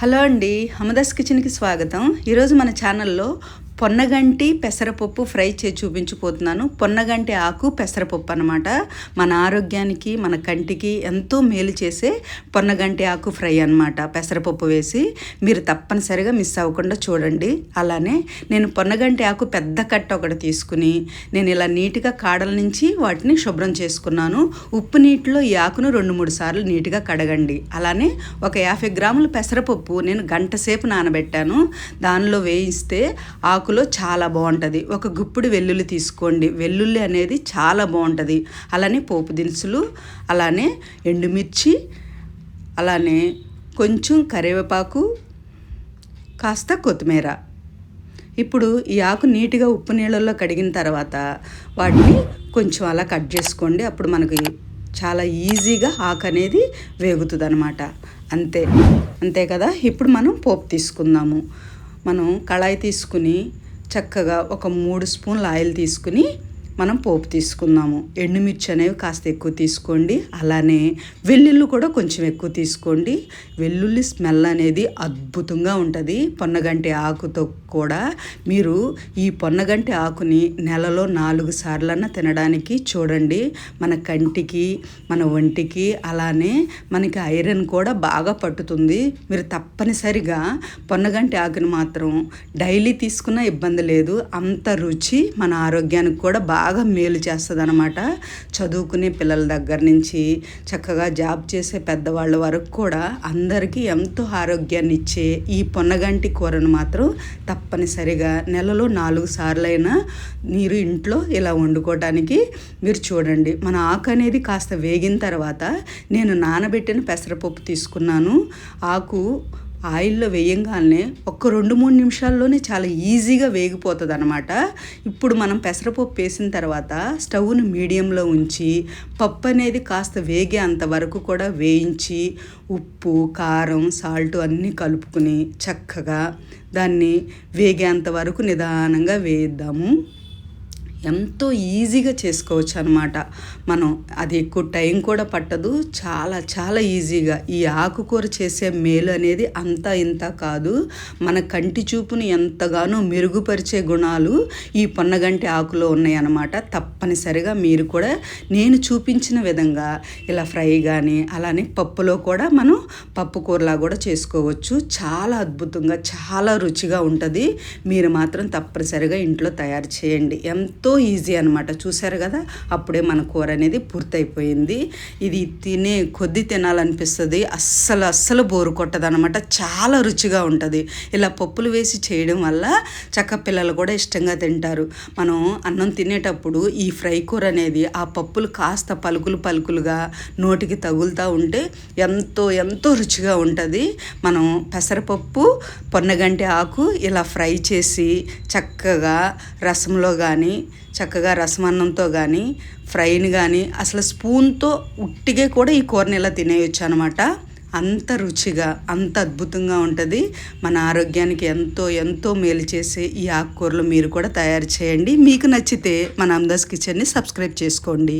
Hello అండి హమదాస్ కిచెన్కి స్వాగతం. ఈరోజు మన ఛానల్లో పొన్నగంటి పెసరపప్పు ఫ్రై చేసి చూపించిపోతున్నాను. పొన్నగంటి ఆకు పెసరపప్పు అనమాట మన ఆరోగ్యానికి మన కంటికి ఎంతో మేలు చేసే పొన్నగంటి ఆకు ఫ్రై అనమాట పెసరపప్పు వేసి మీరు తప్పనిసరిగా మిస్ అవ్వకుండా చూడండి. అలానే నేను పొన్నగంటి ఆకు పెద్ద కట్ట ఒకటి తీసుకుని నేను ఇలా నీట్గా కాడల నుంచి వాటిని శుభ్రం చేసుకున్నాను. ఉప్పు నీటిలో ఈ ఆకును రెండు మూడు సార్లు నీట్గా కడగండి. అలానే ఒక యాభై గ్రాముల పెసరపప్పు నేను గంట సేపు నానబెట్టాను. దానిలో వేయిస్తే ఆకు ఆకులో చాలా బాగుంటుంది. ఒక గుప్పుడు వెల్లుల్లి తీసుకోండి. వెల్లుల్లి అనేది చాలా బాగుంటుంది. అలానే పోపు దినుసులు అలానే ఎండుమిర్చి అలానే కొంచెం కరివేపాకు కాస్త కొత్తిమీర. ఇప్పుడు ఈ ఆకు నీట్గా ఉప్పు నీళ్ళల్లో కడిగిన తర్వాత వాటిని కొంచెం అలా కట్ చేసుకోండి. అప్పుడు మనకి చాలా ఈజీగా ఆకు అనేది వేగుతుంది అనమాట అంతే. అంతే కదా? ఇప్పుడు మనం పోపు తీసుకుందాము. మనం కళాయి తీసుకుని చక్కగా ఒక మూడు స్పూన్ల ఆయిల్ తీసుకుని మనం పోపు తీసుకుందాము. ఎండుమిర్చి అనేవి కాస్త ఎక్కువ తీసుకోండి. అలానే వెల్లుల్లి కూడా కొంచెం ఎక్కువ తీసుకోండి. వెల్లుల్లి స్మెల్ అనేది అద్భుతంగా ఉంటుంది. పొన్నగంటి ఆకుతో కూడా మీరు ఈ పొన్నగంటి ఆకుని నెలలో నాలుగు సార్లన్నా తినడానికి చూడండి. మన కంటికి మన ఒంటికి అలానే మనకి ఐరన్ కూడా బాగా పట్టుతుంది. మీరు తప్పనిసరిగా పొన్నగంటి ఆకుని మాత్రం డైలీ తీసుకున్న ఇబ్బంది లేదు. అంత రుచి మన ఆరోగ్యానికి కూడా బాగా బాగా మేలు చేస్తుంది అనమాట చదువుకునే పిల్లల దగ్గర నుంచి చక్కగా జాబ్ చేసే పెద్దవాళ్ళ వరకు కూడా అందరికీ ఎంతో ఆరోగ్యాన్ని ఇచ్చే ఈ పొన్నగంటి కూరను మాత్రం తప్పనిసరిగా నెలలో నాలుగు సార్లైనా మీరు ఇంట్లో ఇలా వండుకోవడానికి మీరు చూడండి. మన ఆకు అనేది కాస్త వేగిన తర్వాత నేను నానబెట్టిన పెసరపప్పు తీసుకున్నాను. ఆకు ఆయిల్లో వేయంగానే ఒక రెండు మూడు నిమిషాల్లోనే చాలా ఈజీగా వేగిపోతుంది అనమాట ఇప్పుడు మనం పెసరపప్పు వేసిన తర్వాత స్టవ్ను మీడియంలో ఉంచి పప్పు అనేది కాస్త వేగే అంతవరకు కూడా వేయించి ఉప్పు కారం సాల్ట్ అన్నీ కలుపుకుని చక్కగా దాన్ని వేగేంత వరకు నిదానంగా వేయిద్దాము. ఎంతో ఈజీగా చేసుకోవచ్చు అనమాట మనం అది ఎక్కువ టైం కూడా పట్టదు. చాలా చాలా ఈజీగా. ఈ ఆకుకూర చేసే మేలు అనేది అంత ఇంత కాదు. మన కంటి చూపుని ఎంతగానో మెరుగుపరిచే గుణాలు ఈ పొన్నగంటి ఆకులో ఉన్నాయన్నమాట. తప్పనిసరిగా మీరు కూడా నేను చూపించిన విధంగా ఇలా ఫ్రై కానీ అలానే పప్పులో కూడా మనం పప్పు కూరలా కూడా చేసుకోవచ్చు. చాలా అద్భుతంగా చాలా రుచిగా ఉంటుంది. మీరు మాత్రం తప్పనిసరిగా ఇంట్లో తయారు చేయండి. ఎంతో ఈజీ అనమాట చూసారు కదా? అప్పుడే మన కూర అనేది పూర్తయిపోయింది. ఇది తినే కొద్ది తినాలనిపిస్తుంది. అస్సలు అస్సలు బోరు కొట్టదనమాట చాలా రుచిగా ఉంటుంది. ఇలా పప్పులు వేసి చేయడం వల్ల చక్క పిల్లలు కూడా ఇష్టంగా తింటారు. మనం అన్నం తినేటప్పుడు ఈ ఫ్రై కూర అనేది ఆ పప్పులు కాస్త పలుకులు పలుకులుగా నోటికి తగులుతూ ఉంటే ఎంతో ఎంతో రుచిగా ఉంటుంది. మనం పెసరపప్పు పొన్నగంటి ఆకు ఇలా ఫ్రై చేసి చక్కగా రసంలో కానీ చక్కగా రసమన్నంతో కానీ ఫ్రైని కానీ అసలు స్పూన్తో ఉట్టిగే కూడా ఈ కూరని ఇలా తినేయొచ్చు అనమాట అంత రుచిగా అంత అద్భుతంగా ఉంటుంది. మన ఆరోగ్యానికి ఎంతో ఎంతో మేలు చేసే ఈ ఆకుకూరలు మీరు కూడా తయారు చేయండి. మీకు నచ్చితే మన అమ్దాస్ కిచెన్ని సబ్స్క్రైబ్ చేసుకోండి.